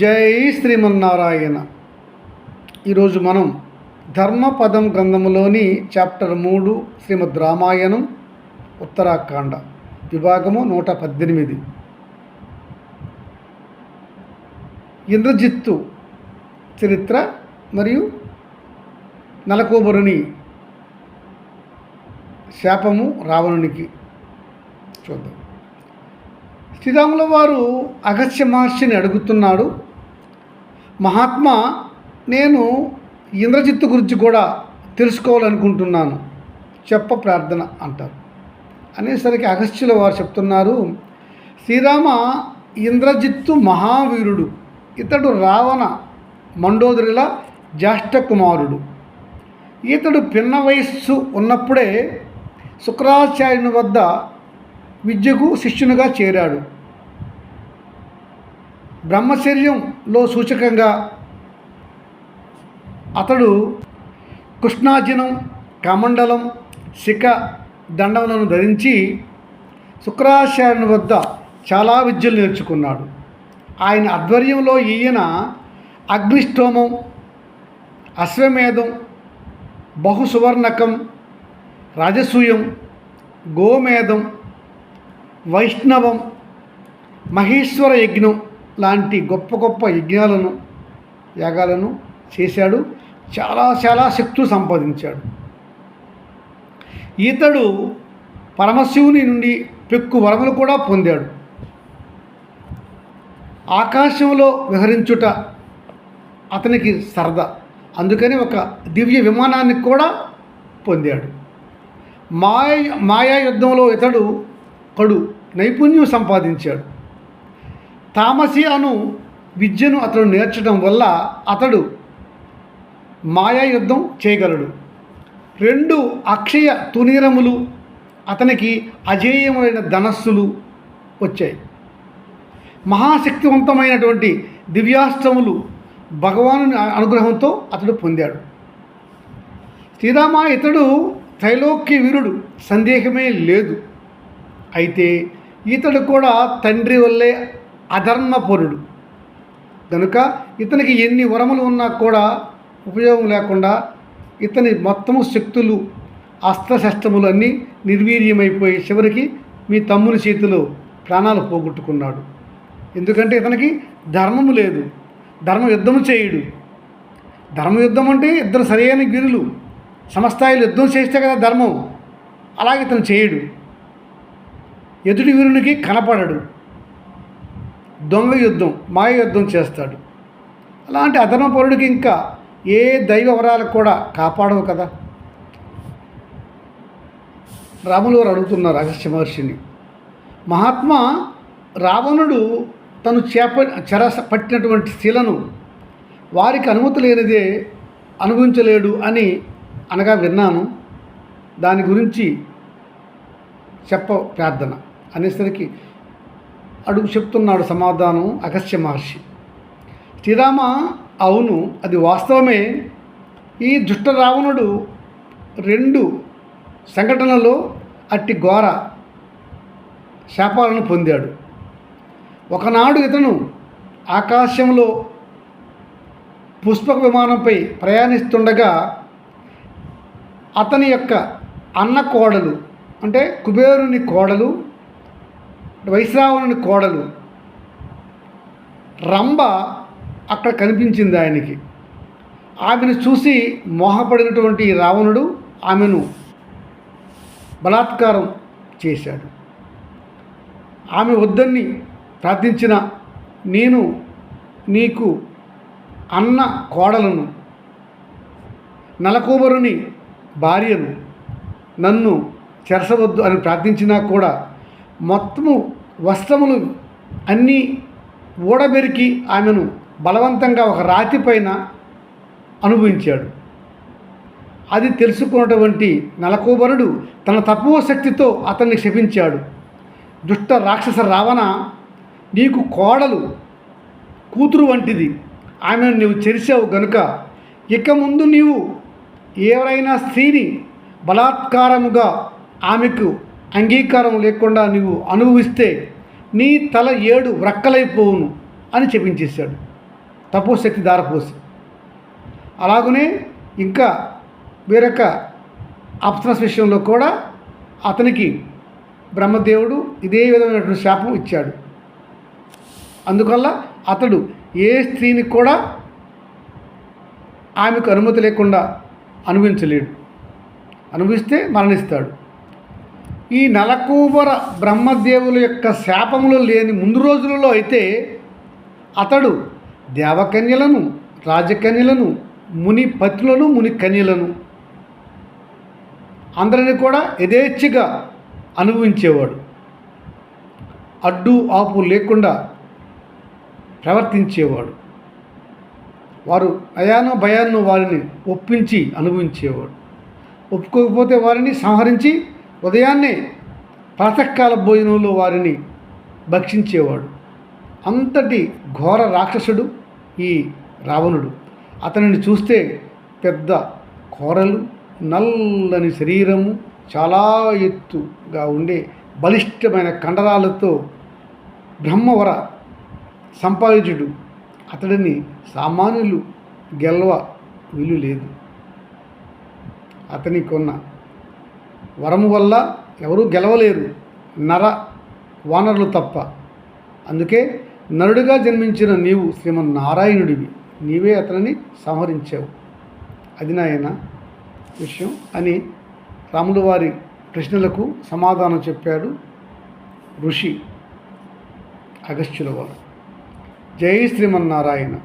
జై శ్రీమన్నారాయణ. ఈరోజు మనం ధర్మపదం గ్రంథములోని చాప్టర్ మూడు శ్రీమద్ రామాయణం ఉత్తరాఖండ విభాగము నూట పద్దెనిమిది. ఇంద్రజిత్తు చరిత్ర మరియు నలకోబరుని శాపము రావణునికి. చూద్దాం. శ్రీరాముల వారు అగస్త్య మహర్షిని అడుగుతున్నాడు మహాత్మా నేను ఇంద్రజిత్తు గురించి కూడా తెలుసుకోవాలనుకుంటున్నాను. చెప్ప ప్రార్థన అంటారు. అనేసరికి అగస్త్యుల వారు చెప్తున్నారు శ్రీరామ ఇంద్రజిత్తు మహావీరుడు ఇతడు రావణ మండోదరిల జ్యేష్ఠ కుమారుడు. ఇతడు పిన్న వయస్సు ఉన్నప్పుడే శుక్రాచార్యుని వద్ద విద్యకు శిష్యునిగా చేరాడు. బ్రహ్మచర్యంలో సూచకంగా అతడు కృష్ణాజినం కమండలం శిఖ దండములను ధరించి శుక్రాచార్యుని వద్ద చాలా విద్యలు నేర్చుకున్నాడు. ఆయన ఆధ్వర్యంలో ఈయన అగ్నిష్టోమం అశ్వమేధం బహుసువర్ణకం రాజసూయం గోమేధం వైష్ణవం మహేశ్వర యజ్ఞం లాంటి గొప్ప గొప్ప యజ్ఞాలను యాగాలను చేశాడు. చాలా చాలా శక్తులు సంపాదించాడు. ఇతడు పరమశివుని నుండి పెక్కు వరములు కూడా పొందాడు. ఆకాశంలో విహరించుట అతనికి సరదా. అందుకని ఒక దివ్య విమానాన్ని కూడా పొందాడు. మాయ మాయా యుద్ధంలో ఇతడు కడు నైపుణ్యం సంపాదించాడు. తామసి అను విద్యను అతడు నేర్చడం వల్ల అతడు మాయా యుద్ధం చేయగలడు. రెండు అక్షయ తునీరములు అతనికి అజేయమైన ధనస్సులు వచ్చాయి. మహాశక్తివంతమైనటువంటి దివ్యాస్త్రములు భగవాను అనుగ్రహంతో అతడు పొందాడు. శ్రీరామ ఇతడు త్రైలోక్య వీరుడు సందేహమే లేదు. అయితే ఇతడు కూడా తండ్రి వల్లే అధర్మపరుడు. కనుక ఇతనికి ఎన్ని వరములు ఉన్నా కూడా ఉపయోగం లేకుండా ఇతని మొత్తము శక్తులు అస్త్రశస్త్రములు అన్నీ నిర్వీర్యమైపోయి చివరికి మీ తమ్ముని చేతిలో ప్రాణాలు పోగొట్టుకున్నాడు. ఎందుకంటే ఇతనికి ధర్మము లేదు. ధర్మ యుద్ధము చేయుడు. ధర్మ యుద్ధం అంటే ఇద్దరు సరైన గిరులు సమస్థాయిలు యుద్ధం చేస్తే కదా ధర్మం. అలాగే ఇతను చేయుడు. ఎదుటి వీరునికి కనపడడు. దొంగ యుద్ధం మాయ యుద్ధం చేస్తాడు. అలాంటి అధర్మపరుడికి ఇంకా ఏ దైవ వరాలు కూడా కాపాడవు కదా. రాములు వారు అడుగుతున్నారు అగస్త్య మహర్షిని మహాత్మా రావణుడు తను చేప చెరస పట్టినటువంటి శిలను వారికి అనుమతి లేనిదే అనుభవించలేడు అని అనగా విన్నాను. దాని గురించి చెప్ప ప్రార్థన. అనేసరికి అడుగు చెప్తున్నాడు సమాధానం అగస్త్య మహర్షి. శ్రీరామ అవును అది వాస్తవమే. ఈ దుష్ట రావణుడు రెండు సంఘటనలో అట్టి ఘోర శాపాలను పొందాడు. ఒకనాడు ఇతను ఆకాశంలో పుష్పక విమానంపై ప్రయాణిస్తుండగా అతని యొక్క అన్న కోడలు అంటే కుబేరుని కోడలు వైశ్రావణుని కోడలు. రంభ అక్కడ కనిపించింది ఆయనకి. ఆమెను చూసి మోహపడినటువంటి రావణుడు ఆమెను బలాత్కారం చేశాడు. ఆమె వద్దని ప్రార్థించిన నేను నీకు అన్న కోడలను నలకూబరుని భార్యను నన్ను చెరసవద్దు అని ప్రార్థించినా కూడా మొత్తము వస్త్రములు అన్నీ ఊడబెరికి ఆమెను బలవంతంగా ఒక రాతి పైన అనుభవించాడు. అది తెలుసుకున్నటువంటి నలకోబరుడు తన తక్కువ శక్తితో అతన్ని క్షపించాడు దుష్ట రాక్షస రావణ నీకు కోడలు కూతురు వంటిది. ఆమెను నీవు చెరిచావు గనుక ఇక ముందు నీవు ఎవరైనా స్త్రీని బలాత్కారముగా ఆమెకు అంగీకారం లేకుండా నీవు అనుభవిస్తే నీ తల ఏడు వ్రక్కలైపోవును అని చెప్పించేశాడు. తపోశక్తి దారపోసి అలాగనే ఇంకా వేరొక అప్సరస్ విషయంలో కూడా అతనికి బ్రహ్మదేవుడు ఇదే విధమైనటువంటి శాపం ఇచ్చాడు. అందువల్ల అతడు ఏ స్త్రీని కూడా ఆమెకు అనుమతి లేకుండా అనుభవించలేడు. అనుభవిస్తే మరణిస్తాడు. ఈ నలకూబర బ్రహ్మదేవుల యొక్క శాపములు లేని ముందు రోజులలో అయితే అతడు దేవకన్యలను రాజకన్యలను ముని పతులను ముని కన్యలను అందరిని కూడా యథేచ్ఛగా అనుభవించేవాడు. అడ్డు ఆపు లేకుండా ప్రవర్తించేవాడు. వారు భయానో భయాన్నో వారిని ఒప్పించి అనుభవించేవాడు. ఒప్పుకోకపోతే వారిని సంహరించి ఉదయాన్నే ప్రాతకాల భోజనంలో వారిని భక్షించేవాడు. అంతటి ఘోర రాక్షసుడు ఈ రావణుడు. అతనిని చూస్తే పెద్ద కోరలు నల్లని శరీరము చాలా ఎత్తుగా ఉండే బలిష్టమైన కండరాలతో బ్రహ్మవర సంపాదించుడు. అతడిని సామాన్యులు గెలవ వీలు లేదు అతనికి ఉన్న వరము వల్ల ఎవరూ గెలవలేరు. నర వానరులు తప్ప. అందుకే నరుడిగా జన్మించిన నీవు శ్రీమన్నారాయణుడివి. నీవే అతనిని సంహరించావు. అది నాయన విషయం అని రాములు వారి ప్రశ్నలకు సమాధానం చెప్పాడు ఋషి అగస్త్యుల వారు. జై శ్రీమన్నారాయణ.